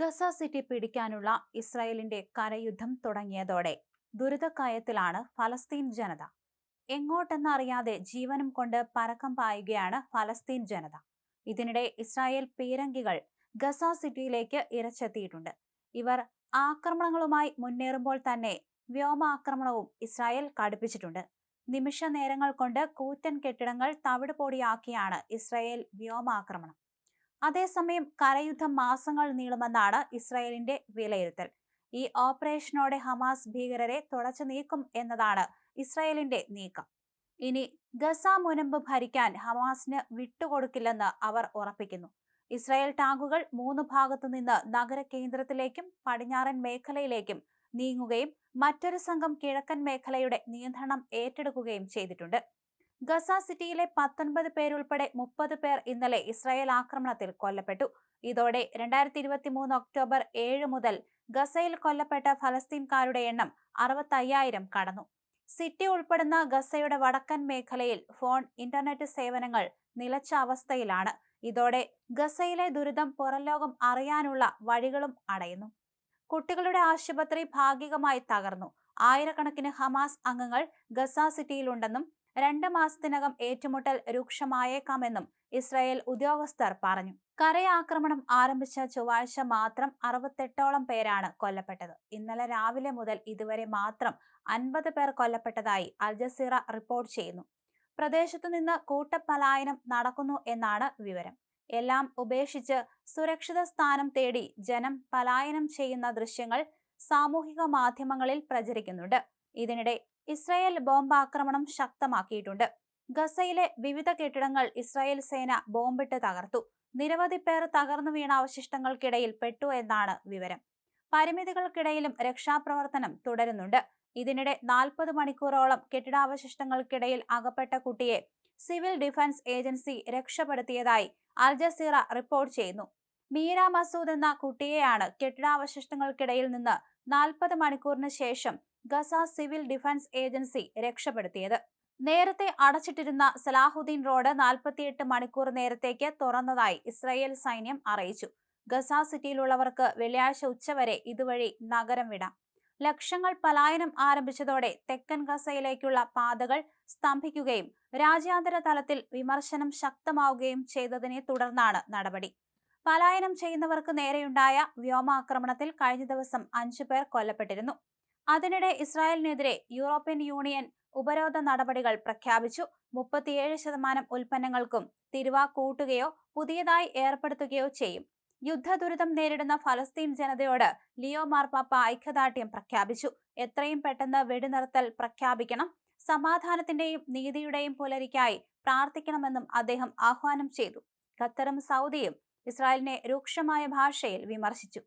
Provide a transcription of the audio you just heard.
Gaza city പിടിക്കാനുള്ള ഇസ്രായേലിന്റെ കരയുദ്ധം തുടങ്ങിയതോടെ ദുരിതക്കയത്തിലാണ് ഫലസ്തീൻ ജനത. എങ്ങോട്ടെന്നറിയാതെ ജീവനും കൊണ്ട് പരക്കം പായുകയാണ് ഫലസ്തീൻ ജനത. ഇതിനിടെ ഇസ്രായേൽ പീരങ്കികൾ ഗസ സിറ്റിയിലേക്ക് ഇരച്ചെത്തിയിട്ടുണ്ട്. ഇവർ ആക്രമണങ്ങളുമായി മുന്നേറുമ്പോൾ തന്നെ വ്യോമാക്രമണവും ഇസ്രായേൽ കടുപ്പിച്ചിട്ടുണ്ട്. നിമിഷ നേരങ്ങൾ കൊണ്ട് കൂറ്റൻ കെട്ടിടങ്ങൾ തവിടുപൊടിയാക്കിയാണ് ഇസ്രായേൽ വ്യോമാക്രമണം. അതേസമയം കരയുദ്ധം മാസങ്ങൾ നീളുമെന്നാണ് ഇസ്രായേലിന്റെ വിലയിരുത്തൽ. ഈ ഓപ്പറേഷനോടെ ഹമാസ് ഭീകരരെ തുടച്ചു നീക്കും എന്നതാണ് ഇസ്രായേലിന്റെ നീക്കം. ഇനി ഗസ മുനമ്പ് ഭരിക്കാൻ ഹമാസിന് വിട്ടുകൊടുക്കില്ലെന്ന് അവർ ഉറപ്പിക്കുന്നു. ഇസ്രായേൽ ടാങ്കുകൾ മൂന്ന് ഭാഗത്തു നിന്ന് നഗര കേന്ദ്രത്തിലേക്കും പടിഞ്ഞാറൻ മേഖലയിലേക്കും നീങ്ങുകയും മറ്റൊരു സംഘം കിഴക്കൻ മേഖലയുടെ നിയന്ത്രണം ഏറ്റെടുക്കുകയും ചെയ്തിട്ടുണ്ട്. ഗസ സിറ്റിയിലെ പത്തൊൻപത് പേരുൾപ്പെടെ മുപ്പത് പേർ ഇന്നലെ ഇസ്രായേൽ ആക്രമണത്തിൽ കൊല്ലപ്പെട്ടു. ഇതോടെ രണ്ടായിരത്തി ഇരുപത്തി മൂന്ന് ഒക്ടോബർ ഏഴ് മുതൽ ഗസയിൽ കൊല്ലപ്പെട്ട ഫലസ്തീൻകാരുടെ എണ്ണം അറുപത്തയ്യായിരം കടന്നു. സിറ്റി ഉൾപ്പെടുന്ന ഗസയുടെ വടക്കൻ മേഖലയിൽ ഫോൺ ഇന്റർനെറ്റ് സേവനങ്ങൾ നിലച്ച അവസ്ഥയിലാണ്. ഇതോടെ ഗസയിലെ ദുരിതം പുറംലോകം അറിയാനുള്ള വഴികളും അടയുന്നു. കുട്ടികളുടെ ആശുപത്രി ഭാഗികമായി തകർന്നു. ആയിരക്കണക്കിന് ഹമാസ് അംഗങ്ങൾ ഗസ സിറ്റിയിലുണ്ടെന്നും രണ്ട് മാസത്തിനകം ഏറ്റുമുട്ടൽ രൂക്ഷമായേക്കാമെന്നും ഇസ്രായേൽ ഉദ്യോഗസ്ഥർ പറഞ്ഞു. കരയാക്രമണം ആരംഭിച്ച ചൊവ്വാഴ്ച മാത്രം അറുപത്തെട്ടോളം പേരാണ് കൊല്ലപ്പെട്ടത്. ഇന്നലെ രാവിലെ മുതൽ ഇതുവരെ മാത്രം അൻപത് പേർ കൊല്ലപ്പെട്ടതായി അൽജസീറ റിപ്പോർട്ട് ചെയ്യുന്നു. പ്രദേശത്തു നിന്ന് കൂട്ടപ്പലായനം നടക്കുന്നു എന്നാണ് വിവരം. എല്ലാം ഉപേക്ഷിച്ച് സുരക്ഷിത സ്ഥാനം തേടി ജനം പലായനം ചെയ്യുന്ന ദൃശ്യങ്ങൾ സാമൂഹിക മാധ്യമങ്ങളിൽ പ്രചരിക്കുന്നുണ്ട്. ഇതിനിടെ ഇസ്രായേൽ ബോംബാക്രമണം ശക്തമാക്കിയിട്ടുണ്ട്. ഗസയിലെ വിവിധ കെട്ടിടങ്ങൾ ഇസ്രായേൽ സേന ബോംബിട്ട് തകർത്തു. നിരവധി പേർ തകർന്നു വീണ അവശിഷ്ടങ്ങൾക്കിടയിൽ പെട്ടു എന്നാണ് വിവരം. പരിമിതികൾക്കിടയിലും രക്ഷാപ്രവർത്തനം തുടരുന്നുണ്ട്. ഇതിനിടെ നാൽപ്പത് മണിക്കൂറോളം കെട്ടിടാവശിഷ്ടങ്ങൾക്കിടയിൽ അകപ്പെട്ട കുട്ടിയെ സിവിൽ ഡിഫൻസ് ഏജൻസി രക്ഷപ്പെടുത്തിയതായി അൽ ജസീറ റിപ്പോർട്ട് ചെയ്യുന്നു. മീര മസൂദ് എന്ന കുട്ടിയെയാണ് കെട്ടിടാവശിഷ്ടങ്ങൾക്കിടയിൽ നിന്ന് നാൽപ്പത് മണിക്കൂറിന് ശേഷം ഗസ സിവിൽ ഡിഫൻസ് ഏജൻസി രക്ഷപ്പെടുത്തിയത്. നേരത്തെ അടച്ചിട്ടിരുന്ന സലാഹുദ്ദീൻ റോഡ് നാൽപ്പത്തിയെട്ട് മണിക്കൂർ നേരത്തേക്ക് തുറന്നതായി ഇസ്രായേൽ സൈന്യം അറിയിച്ചു. ഗസ സിറ്റിയിലുള്ളവർക്ക് വെള്ളിയാഴ്ച ഉച്ചവരെ ഇതുവഴി നഗരം വിടാം. ലക്ഷങ്ങൾ പലായനം ആരംഭിച്ചതോടെ തെക്കൻ ഗസയിലേക്കുള്ള പാതകൾ സ്തംഭിക്കുകയും രാജ്യാന്തര തലത്തിൽ വിമർശനം ശക്തമാവുകയും ചെയ്തതിനെ തുടർന്നാണ് നടപടി. പലായനം ചെയ്യുന്നവർക്ക് നേരെയുണ്ടായ വ്യോമാക്രമണത്തിൽ കഴിഞ്ഞ ദിവസം അഞ്ചു പേർ കൊല്ലപ്പെട്ടിരുന്നു. അതിനിടെ ഇസ്രായേലിനെതിരെ യൂറോപ്യൻ യൂണിയൻ ഉപരോധ നടപടികൾ പ്രഖ്യാപിച്ചു. മുപ്പത്തിയേഴ് ശതമാനം ഉൽപ്പന്നങ്ങൾക്കും തിരുവ കൂട്ടുകയോ പുതിയതായി ഏർപ്പെടുത്തുകയോ ചെയ്യും. യുദ്ധ ദുരിതം നേരിടുന്ന ഫലസ്തീൻ ജനതയോട് ലിയോ മാർപ്പാപ്പ ഐക്യദാർഢ്യം പ്രഖ്യാപിച്ചു. എത്രയും പെട്ടെന്ന് വെടിനിർത്തൽ പ്രഖ്യാപിക്കണം. സമാധാനത്തിന്റെയും നീതിയുടെയും പുലരിക്കായി പ്രാർത്ഥിക്കണമെന്നും അദ്ദേഹം ആഹ്വാനം ചെയ്തു. ഖത്തറും സൗദിയും ഇസ്രായേലിനെ രൂക്ഷമായ ഭാഷയിൽ വിമർശിച്ചു.